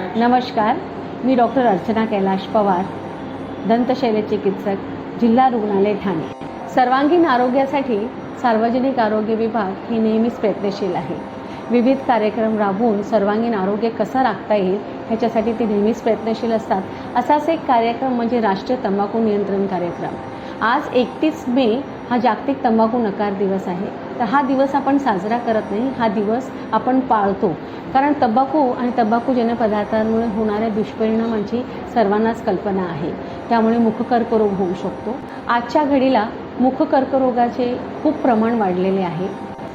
नमस्कार मी डॉक्टर अर्चना कैलाश पवार दंतशैल्यचिकित्सक जिल्हा रुग्णालय ठाणे. सर्वांगीण आरोग्यासाठी सार्वजनिक आरोग्य विभाग ही नेहमीच प्रयत्नशील आहे. विविध कार्यक्रम राबवून सर्वांगीण आरोग्य कसं राखता येईल ह्याच्यासाठी ते नेहमीच प्रयत्नशील असतात. असाच एक कार्यक्रम म्हणजे राष्ट्रीय तंबाखू नियंत्रण कार्यक्रम. आज एकतीस मे हा जागतिक तंबाखू नकार दिवस आहे. तर हा दिवस आपण साजरा करत नाही हा दिवस आपण पाळतो. कारण तंबाखू आणि तंबाखूजन्य पदार्थांमुळे होणाऱ्या दुष्परिणामांची सर्वांनाच कल्पना आहे. त्यामुळे मुखकर्करोग होऊ शकतो. आजच्या घडीला मुखकर्करोगाचे खूप प्रमाण वाढलेले आहे.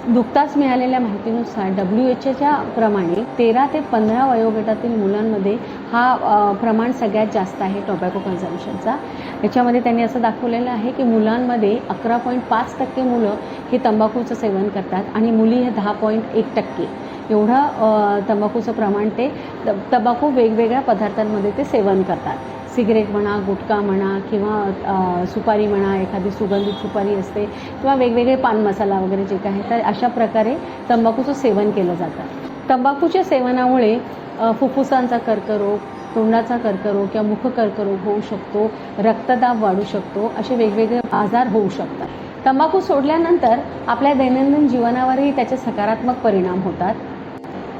नुकताच मिळालेल्या माहितीनुसार डब्ल्यू एच एच्या प्रमाणे तेरा ते पंधरा वयोगटातील मुलांमध्ये हा प्रमाण सगळ्यात जास्त आहे टोबॅको कन्झम्पशनचा. याच्यामध्ये त्यांनी असं दाखवलेलं आहे की मुलांमध्ये अकरा पॉईंट पाच टक्के मुलं हे तंबाखूचं सेवन करतात आणि मुली हे दहा पॉईंट एक टक्के. एवढं तंबाखूचं प्रमाण ते त- तंबाखू वेगवेगळ्या पदार्थांमध्ये ते सेवन करतात. सिगरेट म्हणा गुटखा म्हणा किंवा सुपारी म्हणा एखादी सुगंधित सुपारी असते किंवा वेगवेगळे पान मसाला वगैरे जे काही तर अशा प्रकारे तंबाखूचं सेवन केलं जातं. तंबाखूच्या सेवनामुळे फुफ्फुसांचा कर्करोग तोंडाचा कर्करोग किंवा मुख कर्करोग होऊ शकतो रक्तदाब वाढू शकतो असे वेगवेगळे आजार होऊ शकतात. तंबाखू सोडल्यानंतर आपल्या दैनंदिन जीवनावरही त्याचे सकारात्मक परिणाम होतात.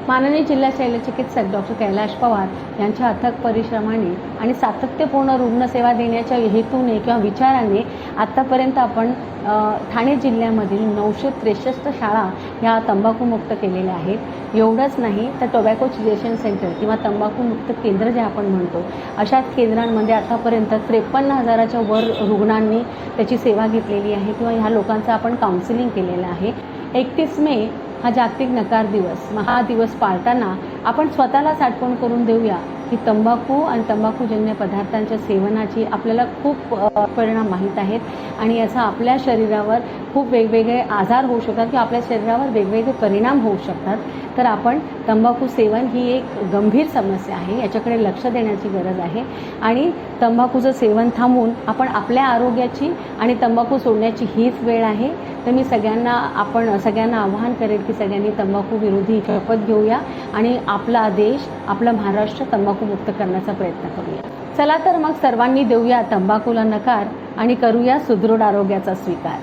माननीय जिल्हा शल्यचिकित्सक डॉक्टर कैलाश पवार यांच्या अथक परिश्रमाने आणि सातत्यपूर्ण रुग्णसेवा देण्याच्या हेतूने किंवा विचाराने आत्तापर्यंत आपण ठाणे जिल्ह्यामधील नऊशे त्रेसष्ट शाळा ह्या तंबाखूमुक्त केलेल्या आहेत. एवढंच नाही तर टोबॅको चिजेशन सेंटर किंवा तंबाखूमुक्त केंद्र जे आपण म्हणतो अशा केंद्रांमध्ये आतापर्यंत त्रेपन्न हजाराच्या वर रुग्णांनी त्याची सेवा घेतलेली आहे किंवा ह्या लोकांचं आपण काउन्सिलिंग केलेलं आहे. एकतीस मे हा जागतिक नकार दिवस. मग हा दिवस पाळताना आपण स्वतःलाच आठवण करून देऊया की तंबाखू आणि तंबाखूजन्य पदार्थांच्या सेवनाची आपल्याला खूप परिणाम माहीत आहेत. आणि याचा आपल्या शरीरावर खूप वेगवेगळे आजार होऊ शकतात किंवा आपल्या शरीरावर वेगवेगळे परिणाम होऊ शकतात. तर आपण तंबाखू सेवन ही एक गंभीर समस्या आहे याच्याकडे लक्ष देण्याची गरज आहे. आणि तंबाखूचं सेवन थांबवून आपण आपल्या आरोग्याची आणि तंबाखू सोडण्याची हीच वेळ आहे. तर मी सगळ्यांना आपण सगळ्यांना आवाहन करेल की सगळ्यांनी तंबाखू विरोधी शपथ घेऊया. आणि आपला देश आपलं महाराष्ट्र तंबाखूमुक्त करण्याचा प्रयत्न करूया. चला तर मग सर्वांनी देऊया तंबाखूला नकार आणि करूया सुदृढ आरोग्याचा स्वीकार.